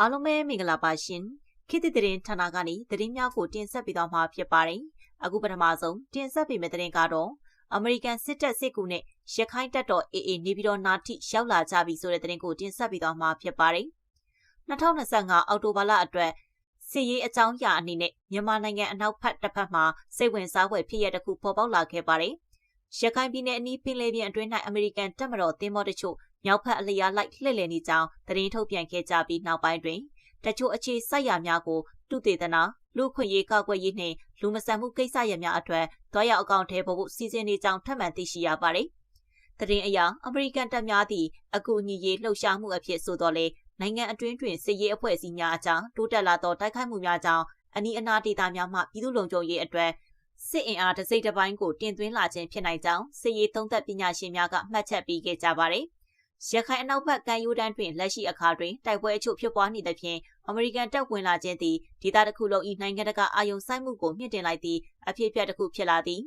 အားလုံးပဲမင်္ဂလာပါရှင်ခေတ်သစ်သတင်းဌာနကနေသတင်းများကိုတင်ဆက်ပေးသွားမှာဖြစ်ပါတယ်အခုပထမဆုံးတင်ဆက်ပေးမယ့်သတင်းကတော့အမေရိကန်စစ်တပ်စစ်ကူနဲ့ရခိုင်တပ်တော် AA နေပြည်တော်နာထိရောက်လာကြပြီဆိုတဲ့သတင်းကိုတင်ဆက်ပေးသွားမှာဖြစ်ပါတယ်2025အောက်တိုဘာလအတွက်စစ်ရေးအကြောင်းအရာအနေနဲ့မြန်မာနိုင်ငံအနောက်ဘက်တစ်ဖက်မှာစိတ်ဝင်စားဖွယ်ဖြစ်ရတဲ့ခုပေါ်ပေါက်လာခဲ့ပါတယ်ရခိုင်ပြည်နယ်အနီးပင်လယ်ပြင်အတွင်း၌အမေရိကန်တပ်မတော်သင်္ဘောတချို့ မြောက်ဖက်အလျားလိုက်လှည့်လည်နေကြောင်းသတင်းထုတ်ပြန်ခဲ့ကြပြီးနောက်ပိုင်းတွင်တချို့အခြေစိုက်ရာများကိုတုတေသနာလူခွင့်ရေးကောက်ွက်ရေးနှင့်လူမဆန်မှုကိစ္စရပ်များအထွတ်တွားရောက်အကောင့်ထဲပေါ်ဖို့စီစဉ်နေကြောင်းထပ်မံသိရှိရပါတယ်။သတင်းအရအမေရိကန်တပ်များသည့်အကူအညီရေးလှုပ်ရှားမှုအဖြစ်ဆိုတော့လေနိုင်ငံအတွင်းတွင်စစ်ရေးအဖွဲ့အစည်းများအကြားတိုးတက်လာသောတိုက်ခိုက်မှုများကြောင့်အနီးအနားဒေသများမှပြည်သူ့လုံခြုံရေးအတွက်စစ်အင်အားတစ်စိတ်တစ်ပိုင်းကိုတင်သွင်းလာခြင်းဖြစ်နိုင်ကြောင်းစစ်ရေးသုံးသပ်ပညာရှင်များကမှတ်ချက်ပေးခဲ့ကြပါတယ်။ ရခိုင်အနောက်ဘက်ကမ်းရိုးတန်းတွင်လက်ရှိအခါတွင်တိုက်ပွဲအချို့ဖြစ်ပွားနေသဖြင့်အမေရိကန်တပ်ဝင်လာခြင်းသည်ဒေသတစ်ခုလုံး၏နိုင်ငံတကာအာရုံစိုက်မှုကိုမြင့်တင်လိုက်သည့်အဖြစ်အပျက်တစ်ခုဖြစ်လာသည်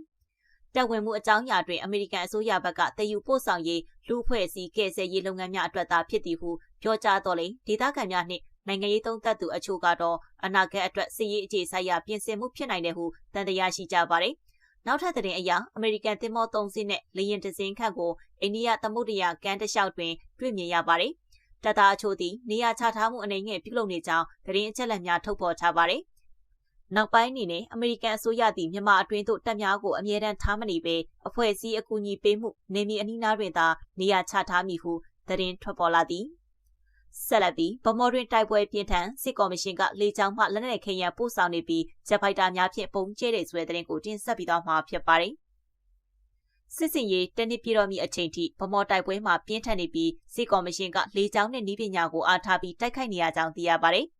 တပ်ဝင်မှုအကြောင်းအရာတွင်အမေရိကန်အစိုးရဘက်ကတည်ယူပို့ဆောင်ရေးလူအဖွဲ့အစည်းကယ်ဆယ်ရေးလုပ်ငန်းများအတွက်သာဖြစ်သည်ဟုပြောကြားတော်လဲဒေသခံများနှင့်နိုင်ငံရေးသုံးသပ်သူအချို့ကတော့အနာဂတ်အတွက်စစ်ရေးအခြေစိုက်ရာပြင်ဆင်မှုဖြစ်နိုင်တယ်ဟုတန်တရားရှိကြပါတယ်။နောက်ထပ်သတင်းအရအမေရိကန်သင်္ဘော၃စီးနဲ့လေယာဉ်တစ်စင်းခန့်ကို အိန္ဒိယသမုဒ္ဒရာကမ်းတစ်လျှောက်တွင်တွေ့မြင်ရပါတယ်။တပ်သားအချို့သည်နေရာချထားမှုအနေငယ်ပြုလုပ်နေကြောင်းသတင်းအချက်အလက်များထုတ်ဖော်ထားပါတယ်။နောက်ပိုင်းအနေနဲ့အမေရိကန်အစိုးရသည်မြန်မာအတွင်းသို့တပ်များကိုအမြဲတမ်းထားမနေပေအဖွဲ့အစည်းအကူအညီပေးမှုနေမီအနီးနားတွင်သာနေရာချထားမည်ဟုသတင်းထွက်ပေါ်လာသည်။ဆက်လက်ပြီးဗမော်တွင်တိုက်ပွဲပြင်းထန်စစ်ကော်မရှင်ကလေကြောင်းမှလက်နက်ခဲယံပို့ဆောင်နေပြီးဂျက်ဖိုက်တာများဖြင့်ပုံကျဲတဲ့ဆွဲတဲ့ကိုတင်ဆက်ပြီးတော့မှာဖြစ်ပါတယ်။ စစ်စင်ရေးတနစ်ပြတော်မီအချိန်ထိဗမော်တိုက်ပွဲမှာပြင်းထန်နေပြီးစစ်ကော်မရှင်ကလေကြောင်းနဲ့နည်းပညာကိုအားထားပြီးတိုက်ခိုက်နေရကြောင်းသိရပါတယ်။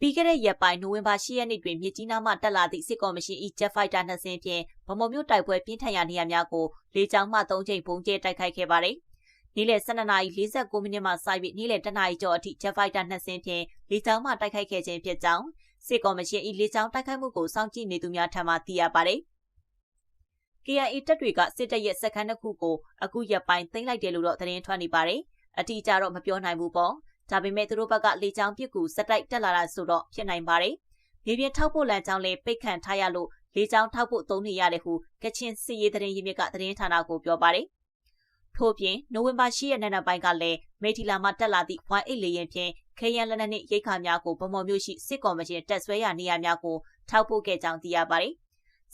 ပြီးခဲ့တဲ့ရက်ပိုင်းနိုဝင်ဘာ10ရက်နေ့တွင်မြစ်ကြီးနားမှတက်လာသည့်စစ်ကော်မရှင်၏ Jet Fighter နှစ်စင်းဖြင့်ဗမော်မြို့တိုက်ပွဲပြင်းထန်ရာနေရာများကိုလေကြောင်းမှ၃ချိန်ပုံကျဲတိုက်ခိုက်ခဲ့ပါတယ်။နေ့လယ်12နာရီ49မိနစ်မှစပြီးနေ့လယ်1နာရီကျော်အထိ Jet Fighter 2စင်းဖြင့်လေကြောင်းမှတိုက်ခိုက်ခဲ့ခြင်းဖြစ်ကြောင်းစစ်ကော်မရှင်၏လေကြောင်းတိုက်ခိုက်မှုကိုစောင့်ကြည့်နေသူများထံမှသိရပါတယ်။ KIA တပ်တွေကစစ်တပ်ရဲ့စက်ခန်းတစ်ခုကိုအခုရက်ပိုင်းသိမ်းလိုက်တယ်လို့တော့သတင်းထွက်နေပါတယ်။အတိအကျတော့မပြောနိုင်ဘူးပေါ့။ဒါပေမဲ့သူတို့ဘက်ကလေကြောင်းပစ်ကူစက်တိုက်တက်လာတာဆိုတော့ဖြစ်နိုင်ပါတယ်။မြေပြင်ထောက်ဖို့လမ်းကြောင်းလည်းပိတ်ခံထားရလို့လေကြောင်းထောက်ဖို့သုံးနေရတယ်ဟုကချင်စစ်ရေးသတင်းရင်းမြစ်ကသတင်းဌာနကိုပြောပါတယ်။ထို့ပြင်နိုဝင်ဘာ10ရက်နေ့နောက်ပိုင်းကလည်းမေထီလာမှတက်လာသည့် Y8 လေယာဉ်ဖြင့်ခေယံလက်နက်နှင့်ရိတ်ခါများကိုဗမော်မြို့ရှိစစ်ကော်မရှင်တက်ဆွဲရာနေရာများကိုထောက်ပို့ခဲ့ကြောင်းသိရပါတယ်။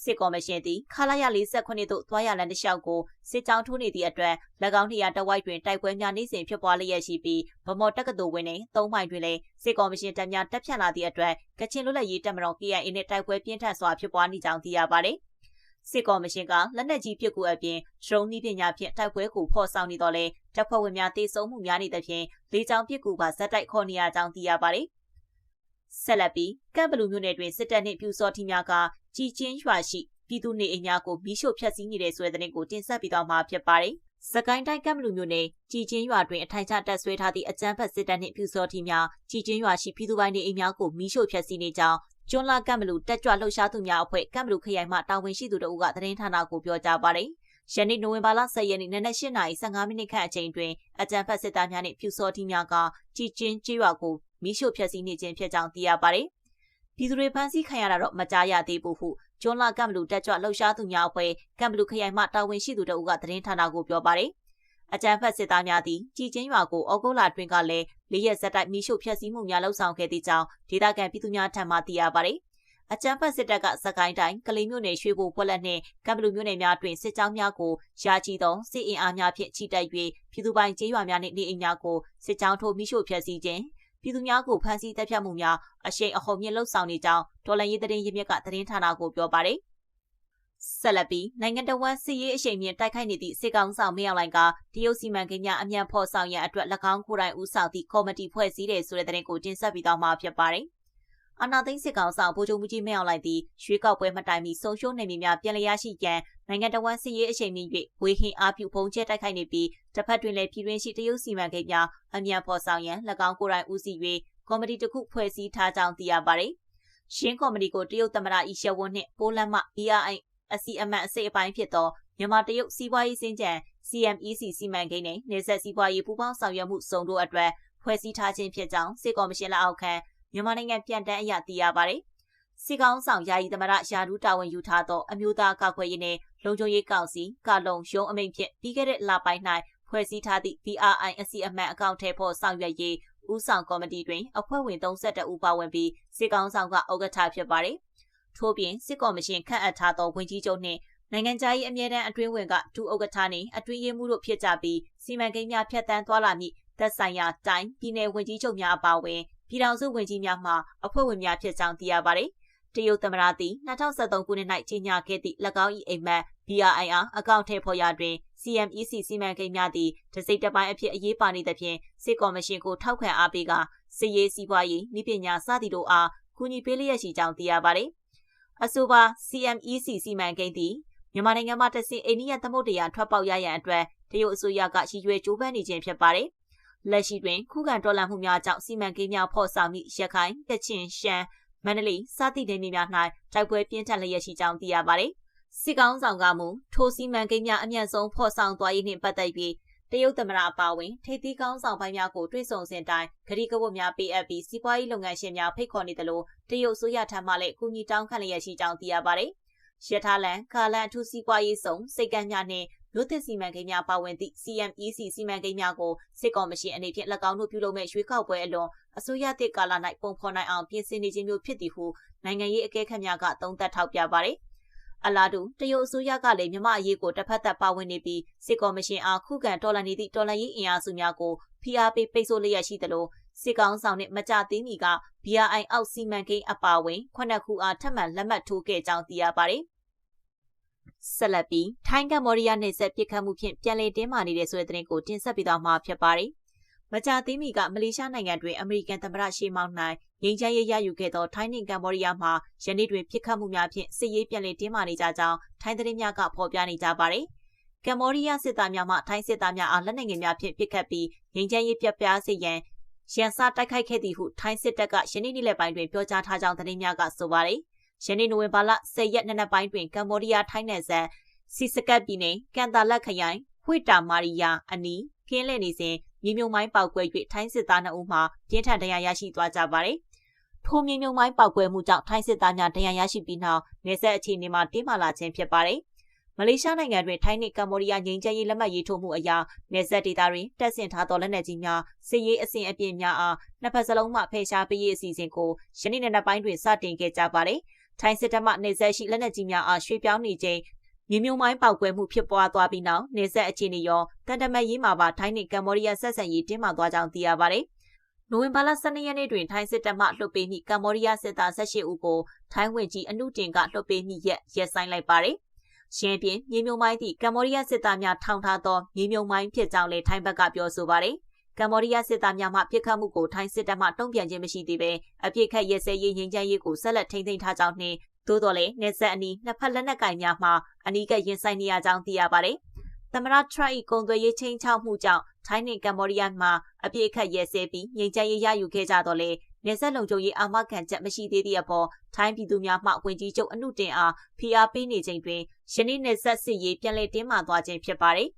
စစ်ကော်မရှင်သည်ခလာရ48သို့သွားရလမ်းတစ်လျှောက်ကိုစစ်ကြောင်းထိုးနေသည့်အတွက်၎င်းနေရာတဝိုက်တွင်တိုက်ပွဲများနေစဉ်ဖြစ်ပွားလျက်ရှိပြီးဗမော်တက္ကသိုလ်ဝင်နှင့်၃မိုင်တွင်လည်းစစ်ကော်မရှင်တပ်များတပ်ဖြန့်လာသည့်အတွက်ကချင်လွတ်လပ်ရေးတပ်မတော် KIA နှင့်တိုက်ပွဲပြင်းထန်စွာဖြစ်ပွားနေကြောင်းသိရပါတယ်။စစ်ကော်မရှင်ကလက်နက်ကြီးပစ်ကူအပြင်ဒရုန်းနည်းပညာဖြင့်တိုက်ပွဲကိုဖော်ဆောင်နေတော့လဲတပ်ဖွဲ့ဝင်များတေဆုံးမှုများနေသဖြင့်လေကြောင်းပစ်ကူပါဇက်တိုက်ခေါ်နေရကြောင်းသိရပါတယ်။ဆက်လက်ပြီးကပ်ဘလူမြို့နယ်တွင်စစ်တပ်နှင့်ပြူစောထီများက ကြီးချင်းရွာရှိပြည်သူနေအိမ်များကိုမီးရှို့ဖျက်ဆီးနေတဲ့ဆွဲတဲ့တင်ကိုတင်ဆက်ပြီးတော့မှာဖြစ်ပါတယ်။စကိုင်းတိုင်းကမ်ဘလူမြို့နယ်ကြီးချင်းရွာတွင်အထိုင်ချတပ်ဆွဲထားသည့်အကြမ်းဖက်စစ်တပ်နှင့်ပြူစောထီများကြီးချင်းရွာရှိပြည်သူပိုင်းနေအိမ်များကိုမီးရှို့ဖျက်ဆီးနေကြောင်းကျွန်းလာကမ်ဘလူတက်ကြွလှုပ်ရှားသူများအဖွဲ့ကမ်ဘလူခရိုင်မှတာဝန်ရှိသူတို့ကသတင်းဌာနကိုပြောကြားပါတယ်။ယနေ့နိုဝင်ဘာလ10ရက်နေ့နနက်၈နာရီ15မိနစ်ခန့်အချိန်တွင်အကြံဖတ်စစ်သားများနှင့်ဖြူစောတိများကကြည်ကျင်းကြေးရွာကိုမိရှို့ဖျက်ဆီးနေခြင်းဖြစ်ကြောင်းသိရပါတယ်။ ပြည်သူတွေဖမ်းဆီးခံရတာတော့မကြားရသေးဘူးဟုကျွန်းလာကမ်ဘလူတက်ကြွလှုပ်ရှားသူများအဖွဲ့ကမ်ဘလူခရိုင်မှတာဝန်ရှိသူတို့ကသတင်းဌာနကိုပြောပါတယ်။အကြမ်းဖက်စစ်သားများသည်ကြည်ချင်းရွာကိုဩဂုတ်လတွင်ကလည်းလေးရက်ဆက်တိုက်မိရှုဖျက်ဆီးမှုများလှုပ်ဆောင်ခဲ့သည့်ကြောင်းဒေသခံပြည်သူများထံမှသိရပါသည်အကြမ်းဖက်စစ်တပ်ကစကိုင်းတိုင်းကလေးမြို့နယ်ရွှေဘိုပွဲလက်နှင့်ကံဘလူမြို့နယ်များတွင်စစ်ကြောင်းများကိုရာချီသောစစ်အင်အားများဖြင့်ချီတက်၍ပြည်သူပိုင်ကျေးရွာများနှင့်နေအိမ်များကိုစစ်ကြောင်းထိုးမိရှို့ဖျက်ဆီးခြင်း ပြည်သူများကိုဖမ်းဆီးတပ်ဖြတ်မှုများအရှိန်အဟုန်မြင့်လှုပ်ဆောင်နေကြောင်းဒေါ်လာရေးသတင်းရင်းမြစ်ကသတင်းဌာနကိုပြောပါရယ်ဆက်လက်ပြီးနိုင်ငံတော်ဝန်စီရေးအရှိန်မြင့်တိုက်ခိုက်နေသည့်စစ်ကောင်ဆောင်မင်းအောင်လှိုင်ကတရုတ်စီမံကိန်းများအမြန်ဖော်ဆောင်ရန်အတွက်၎င်းကိုယ်တိုင်ဦးဆောင်သည့်ကော်မတီဖွဲ့စည်းတယ်ဆိုတဲ့သတင်းကိုတင်ဆက်ပြီးတော့မှာဖြစ်ပါတယ်။ အာနာသိန်းစစ်ကောင်ဆောင်ဗိုလ်ချုပ်မှုကြီးမင်းအောင်လှိုင်သည်ရွေးကောက်ပွဲမှတိုင်ပြီးဆုံးရှုံးနေမည်များပြန်လည်ရရှိရန်နိုင်ငံတော်ဝန်စီရေးအရှိန်မြင့်၍ဝေဟင်အားပြုပုံကျဲတိုက်ခိုက်နေပြီးတစ်ဖက်တွင်လည်းပြည်တွင်းရှိတရုတ်စီမံကိန်းများအမြန်ဖော်ဆောင်ရန်၎င်းကိုယ်တိုင်ဦးစီး၍ကော်မတီတစ်ခုဖွဲ့စည်းထားကြောင်းသိရပါတယ်။ရှင်းကော်မတီကိုတရုတ်သမ္မတအီရှဝွန်းနှင့်ပိုလန်မှ BRI အစီအမံအစိတ်အပိုင်းဖြစ်သောမြန်မာတရုတ်စီးပွားရေးစင်ကြံ CMEC စီမံကိန်းနဲ့နေဆက်စီးပွားရေးပူးပေါင်းဆောင်ရွက်မှုစုံတို့အတွက်ဖွဲ့စည်းထားခြင်းဖြစ်ကြောင်းစစ်ကော်မရှင်လက်အောက်ခံ မြန်မာနိုင်ငံပြန်တမ်းအရသိရပါတယ်။စစ်ကောင်ဆောင်ယာယီသမရယာဒူးတာဝန်ယူထားသောအမျိုးသားကောက်ွယ်ရေးနဲ့လုံခြုံရေးကောင်စီကလုံရုံးအမိန့်ဖြင့်ပြီးခဲ့တဲ့လပိုင်း၌ဖွဲ့စည်းထားသည့် VRI အစီအမံအကောင့်ထဲပေါ်ဆောင်ရွက်ရေးဦးဆောင်ကော်မတီတွင်အဖွဲ့ဝင်32ဦးပါဝင်ပြီးစစ်ကောင်ဆောင်ကဥက္ကဋ္ဌဖြစ်ပါတယ်။ထို့ပြင်စစ်ကော်မရှင်ခန့်အပ်ထားသောဝန်ကြီးချုပ်နှင့်နိုင်ငံခြားရေးအမြဲတမ်းအတွင်းဝင်ကဒုဥက္ကဋ္ဌနှင့်အတွင်းရေးမှူးတို့ဖြစ်ကြပြီးစီမံကိန်းများဖျက်ဆီးသွားလာမည့်သက်ဆိုင်ရာတိုင်းပြည်내ဝန်ကြီးချုပ်များအပါအဝင် ပြည်ထောင်စုဝန်ကြီးများမှအဖွဲ့ဝင်များဖြစ်ကြောင်းသိရပါတယ်။တရုတ်သမ္မတသည်2023ခုနှစ်၌ကြီးညာခဲ့သည့်၎င်း၏အိမ်မက် BRIR အကောင့်ထဲပေါ်ရာတွင် CMEC စီမံကိန်းများသည့်တစိမ့်တစ်ပိုင်းအဖြစ်အရေးပါနေသဖြင့်စစ်ကော်မရှင်ကိုထောက်ခံအားပေးကစစ်ရေးစီးပွားရေးဤပညာစသည်တို့အားကူညီပေးလျက်ရှိကြောင်းသိရပါတယ်။အဆိုပါ CMEC စီမံကိန်းသည်မြန်မာနိုင်ငံမှာတဆင့်အိန္ဒိယသမုဒ္ဒရာထွက်ပေါက်ရရန်အတွက်တရုတ်အစိုးရကရည်ရွယ်ကြိုးပမ်းနေခြင်းဖြစ်ပါတယ်။ လက်ရှိတွင်ခုခံတော်လှန်မှုများကြောင့်စီမံကိန်းများဖော်ဆောင်မိရခိုင်၊ကချင်၊ရှမ်း၊မန္တလေးစသည့်ဒေသများ၌တိုက်ပွဲပြင်းထန်လျက်ရှိကြောင်းသိရပါတယ်။စစ်ကောင်းဆောင်ကမူထိုစီမံကိန်းများအမြန်ဆုံးဖော်ဆောင်သွားရေးနှင့်ပတ်သက်ပြီးတရုတ်သမ္မတအပါအဝင်ထိပ်သီးကောင်းဆောင်ပိုင်းများကိုတွေ့ဆုံစဉ်တိုင်းဂရီကဝတ်များပေးအပ်ပြီးစီးပွားရေးလုပ်ငန်းရှင်များဖိတ်ခေါ်နေတယ်လို့တရုတ်ဆိုရထံမှလည်းအကူအညီတောင်းခံလျက်ရှိကြောင်းသိရပါတယ်။ရထားလန်ကာလန်အထူးစီးပွားရေးဆောင်စိတ်ကမ်းများနှင့် မြို့သစ်စီမံကိန်းများပါဝင်သည့် CMEC စီမံကိန်းများကိုစစ်ကော်မရှင်အနေဖြင့်၎င်းတို့ပြုလုပ်မဲ့ရွေးကောက်ပွဲအလွန်အစိုးရသစ်ကာလ၌ပုံဖော်နိုင်အောင်ပြင်ဆင်နေခြင်းမျိုးဖြစ်သည်ဟုနိုင်ငံရေးအကဲခတ်များကသုံးသပ်ထောက်ပြပါသည်အလားတူတရုတ်အစိုးရကလည်းမြမအရေးကိုတစ်ဖက်သက်ပါဝင်နေပြီးစစ်ကော်မရှင်အားခုခံတော်လှန်နေသည့်တော်လှန်ရေးအင်အားစုများကိုဖိအားပေးပိတ်ဆို့လျက်ရှိသလိုစစ်ကောင်ဆောင်နှင့်မကြသေးမီက BRI အောက်စီမံကိန်းအပါအဝင်ခုနှစ်ခုအားထပ်မံလက်မှတ်ထိုးခဲ့ကြောင်းသိရပါတယ်။ ဆက်လက်ပြီးထိုင်းကမ္ဘောဒီးယားနယ်စပ်ပြစ်ခတ်မှုဖြင့်ပြန်လည်တင်းမာနေတဲ့ဆိုတဲ့သတင်းကိုတင်ဆက်ပေးသွားမှာဖြစ်ပါတယ်။မကြာသေးမီကမလေးရှားနိုင်ငံတွင်အမေရိကန်သမ္မတရှေးမောင်းနိုင်ငိန်ချမ်းရေးရယူခဲ့သောထိုင်းနှင့်ကမ္ဘောဒီးယားမှယနေ့တွင်ပြစ်ခတ်မှုများဖြင့်စစ်ရေးပြန်လည်တင်းမာနေကြကြောင်းထိုင်းသတင်းများကဖော်ပြနေကြပါတယ်။ကမ္ဘောဒီးယားစစ်သားများမှထိုင်းစစ်သားများအားလက်နက်ငယ်များဖြင့်ပစ်ခတ်ပြီးငိန်ချမ်းရေးပြပြစေရန်ရန်စတိုက်ခိုက်ခဲ့သည်ဟုထိုင်းစစ်တပ်ကယနေ့နေ့လယ်ပိုင်းတွင်ပြောကြားထားကြောင်းသတင်းများကဆိုပါတယ်။ ယနေ့နိုဝင်ဘာလ10ရက်နေ့နက်ပိုင်းတွင်ကမ္ဘောဒီးယားထိုင်းနယ်စပ်စီစကတ်ပြည်နယ်ကန်တာလက်ခရိုင်ဝှိတာမာရီယာအနီးခင်းလည်နေစဉ်မြေမြုံမိုင်းပေါက်ကွဲ၍ထိုင်းစစ်သား2ဦးမှပြင်းထန်ဒဏ်ရာရရှိသွားကြပါတယ်။ထိုမြေမြုံမိုင်းပေါက်ကွဲမှုကြောင့်ထိုင်းစစ်သားများဒဏ်ရာရရှိပြီးနောက်နေဆက်အခြေအနေမှာတင်းမာလာခြင်းဖြစ်ပါတယ်။မလေးရှားနိုင်ငံတွင်ထိုင်းနှင့်ကမ္ဘောဒီးယားငြိမ်းချမ်းရေးလက်မှတ်ရေးထိုးမှုအရာနေဆက်ဒေသတွင်တက်ဆင်ထားသောလက်နက်ကြီးများစစ်ရေးအစဉ်အပြင်းများအားနှစ်ဖက်စလုံးမှဖယ်ရှားပေးရေးအစီအစဉ်ကိုယနေ့နေ့ပိုင်းတွင်စတင်ခဲ့ကြပါတယ်။ ထိုင်းစစ်တပ်မှနေဆက်ရှိလက်နက်ကြီးများအားရွှေ့ပြောင်းနေခြင်းမြေမြုံမိုင်းပေါက်ကွဲမှုဖြစ်ပွားသွားပြီးနောက်နေဆက်အခြေအနေရောတန်တမတ်ရေးမှာပါထိုင်းနှင့်ကမ္ဘောဒီးယားဆက်ဆံရေးတင်းမာသွားကြောင်းသိရပါတယ်။နိုဝင်ဘာလ12ရက်နေ့တွင်ထိုင်းစစ်တပ်မှလွှတ်ပေးမိကမ္ဘောဒီးယားစစ်သား18ဦးကိုထိုင်းဝင်ကြီးအနုတင်ကလွှတ်ပေးမိရက်ရက်ဆိုင်လိုက်ပါတယ်။ရှင်းပြင်းမြေမြုံမိုင်းသည့်ကမ္ဘောဒီးယားစစ်သားများထောင်ထားသောမြေမြုံမိုင်းဖြစ်ကြောင်းလည်းထိုင်းဘက်ကပြောဆိုပါတယ်။ ကမ္ဘောဒီးယားစစ်သားများမှပြစ်ခတ်မှုကိုထိုင်းစစ်တပ်မှတုံ့ပြန်ခြင်းမရှိသေးဘဲအပြစ်ခတ်ရဲစဲရေးငြိမ်းချမ်းရေးကိုဆက်လက်ထိန်းသိမ်းထားကြောင်းနှင့်သို့တော်လည်းနေဆက်အနီးနှစ်ဖက်လက်နက်ကင်များမှအနီးကပ်ရင်ဆိုင်နေရကြောင်းသိရပါတယ်။သမရထရတ်ကုံသွေးရေးချင်းချောက်မှုကြောင့်ထိုင်းနှင့်ကမ္ဘောဒီးယားမှာအပြစ်ခတ်ရဲစဲပြီးငြိမ်းချမ်းရေးရယူခဲ့ကြတော့လေနေဆက်လုံခြုံရေးအာမခံချက်မရှိသေးသည့်အပေါ်ထိုင်းပြည်သူများမှဝင်ကြီးချုပ်အမှုတင်အားဖိအားပေးနေချိန်တွင်ယနေ့နေဆက်စစ်ရေးပြန်လည်တင်းမာသွားခြင်းဖြစ်ပါတယ်။